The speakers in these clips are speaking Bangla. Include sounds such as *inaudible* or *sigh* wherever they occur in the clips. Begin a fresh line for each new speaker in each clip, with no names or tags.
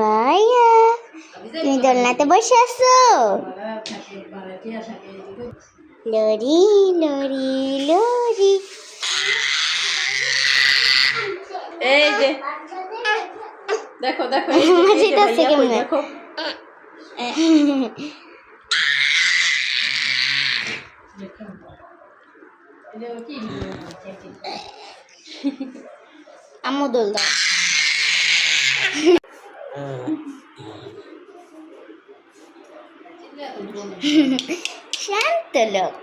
ভাইয়া তুমি দোলনাতে বসে আছো? লরি লরি লরি।
এই যে দেখো দেখো
মজাটা আছে
ভাইয়া দেখো।
আম্মু দোল দাও। শান্ত লোক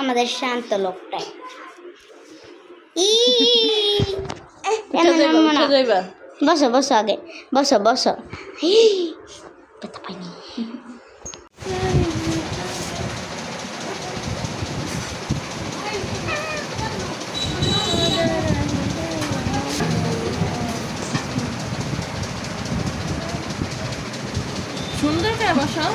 আমাদের শান্ত লোকটাই বসো বসো আগে। বসো বসো। ব্যথা পাইনি।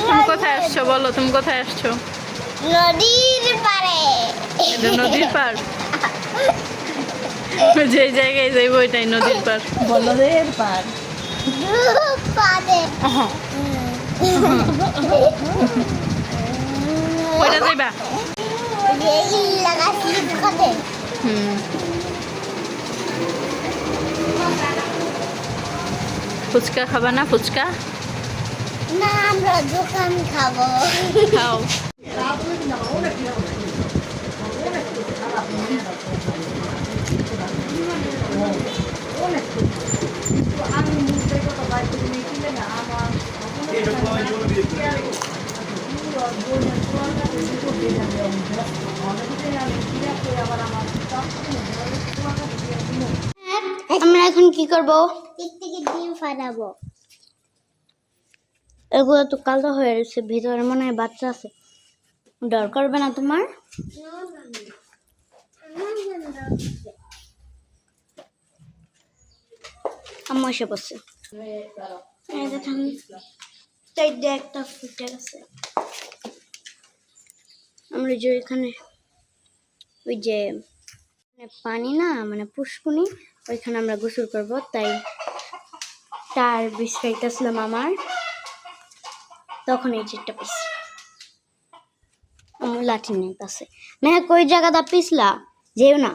তুমি কোথায় আসছো? বলো তুমি কোথায় আসছো?
নদীর পারে
এটা নদীর পার যে জায়গায় যাইবো ওইটাই নদীর পার বলদের পার ওইটা যাইবা? হুম। ফুচকা খাবা না ফুচকা?
না আমরা দোকান খাব।
খাও।
আমরা এখন কি করব? থেকে ডিম ফাটাবো। এগুলো তো কালো হয়ে রয়েছে, ভিতরে মনে হয় বাচ্চা আছে। ডর করবে না তোমার? একটা ফুটে গেছে আমরা যে এখানে ওই যে মানে পানি না মানে পুষ্কুনি ওইখানে আমরা গোসল করব, তাই তার বিশ্রাইতেছিলাম আমার তখন এই চিটটা পিস আমার লাঠি নেই কাছে। মেহা কই জায়গাটা পিছলা যেও না।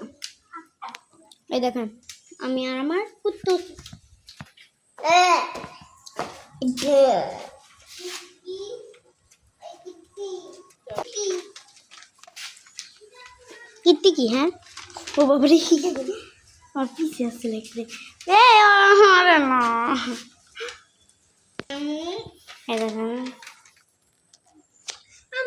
এই দেখেন, আমি আর আমার কুত্তু। কীর্তি কি হ্যাঁ? ও বাবারে আর পিছে আসছে লিখতে এ আরে না। এই দেখেন।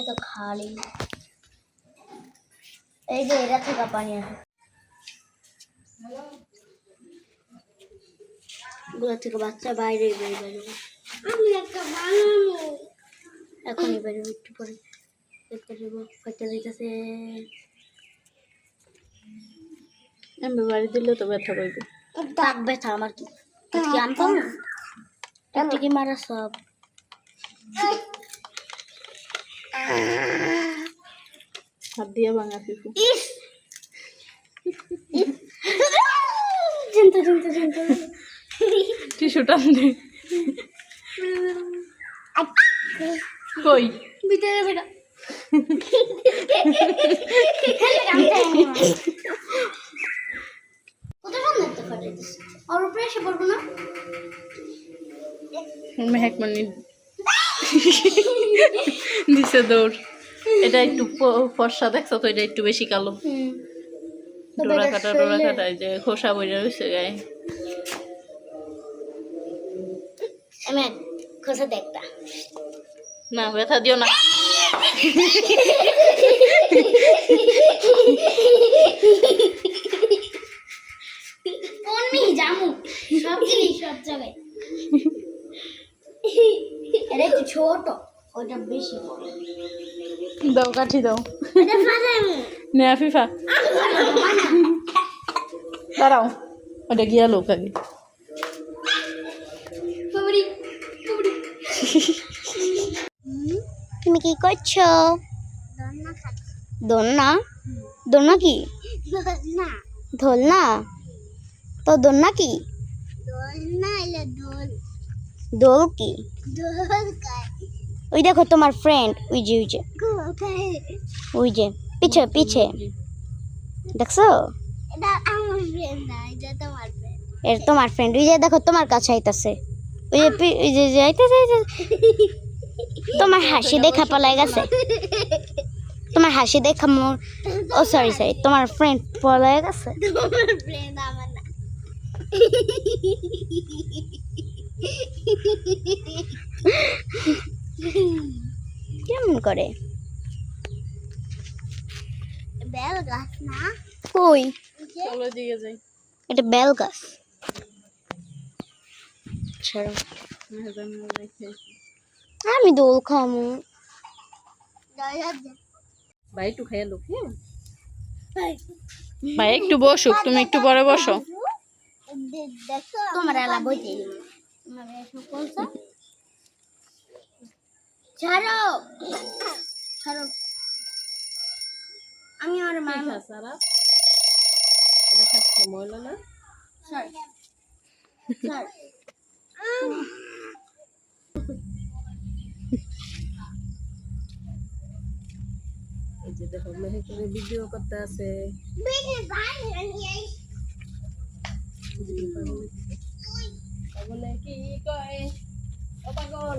এত খালি। এই যে এরা থেকে পানি আসে গুলো থেকে বাচ্চা বাইরে বেরোবে আমি একটা এখনই বেরোবে একটু পরে। দেখতে দেবো দিতেছে।
আমি বাড়ি দিলে তো ব্যথা পাইবে
দাগ ব্যথা আমার কি? না? একটা কি মারা সব।
হাত দিয়ে ভাঙা শিশু।
ইস। চিন্তা চিন্তা চিন্তা
টিস্যু টান দে কই?
ভিতরে বেটা
মেহেক মানে *laughs* দিছে দৌড়। এটা একটু ফর্সা দেখছ তো এটা একটু বেশি কালো। ডোরা কাটা ডোরা কাটা এই যে খোসা বইরা রয়েছে গায়ে।
খোসা দেখতা
না ব্যথা দিও না।
কোন মি জামু? সব জিনিস সব জায়গায়। এটা একটু ছোট ওটা বেশি বড়।
দাও কাঠি দাও। নে আফিফা দাঁড়াও ওটা গিয়া লোক আগে।
তুমি কি করছ? দোলনা দোলনা? কি?
না
দোলনা? তো দোলনা কি?
দোল না এলে দোল।
দোল কি ওই দেখো তোমার ফ্রেন্ড ওই যে ওই যে। ওই যে, পিছে পিছে। দেখছ? এর তোমার ফ্রেন্ড ওই যে দেখো তোমার কাছে আইতাছে। ওই যে ওই যে যে আইতাছে আইতাছে। তোমার হাসি দেখা পলাই গেছে। তোমার হাসি দেখা মোর ও সরি সরি তোমার ফ্রেন্ড পলাই গেছে।
তোমার ফ্রেন্ড আমার না
কেমন করে।
বেল গাছ না?
কই?
চলো দিকে যাই।
এটা বেল গাছ। ছাড়ো আমি দোল খামু।
ভাই একটু খাইয়া লোক ভাই। একটু বসুক তুমি একটু পরে বসো।
তোমার
ছাড়ো। ছাড়ো।
আমি আর মা
সারা এটা খাচ্ছে ময়লা না?
সরি সরি
এই যে দেখো মেহেক ভিডিও করতে আছে। বলে কি কয়? ও পাগল?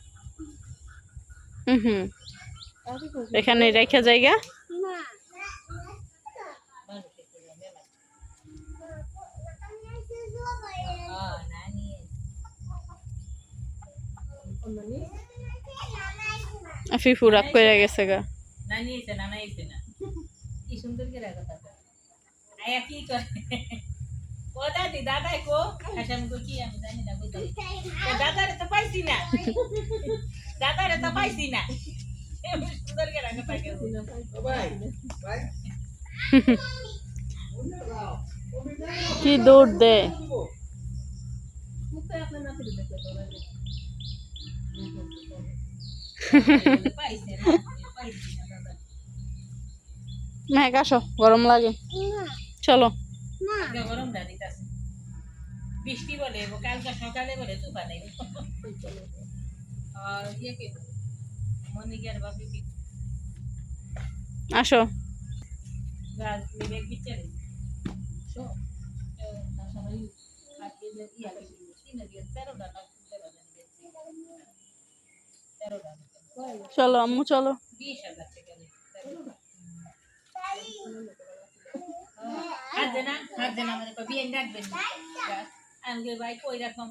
হুম এখানে রেখে জায়গা?
না
ফিফু রাগ করে গেছে গা।
এসে, নানা এসে না। কি সুন্দর করে কথা আয়া কি করে? ও দাদি দাদাই কো? হাসাম কো কি আমি জানি না বুঝতে দাদারে তো পাইছি না। দাদারে তো পাইছি না। সুন্দর করে রাখা.
Bye.
কি দৌড় দে। মেঘ আসো গরম লাগে। চলো।
গরম বৃষ্টি বলে কালকে সকালে বলে তু বানাই আর ইয়ে কে? মনিকার বাপি কি?
আসো।
গাছ লিবে পিছনে সো না সবাই আজকে যে কিনে দিয়ে তেরো টাকা তেরো টাকা
চলো আম্মু চলো।
বিশ হাজার টাকা হাত দেনা হাত দেনা আমাদের বিয়ে রাখবেন। আমি ভাই কই রাখলাম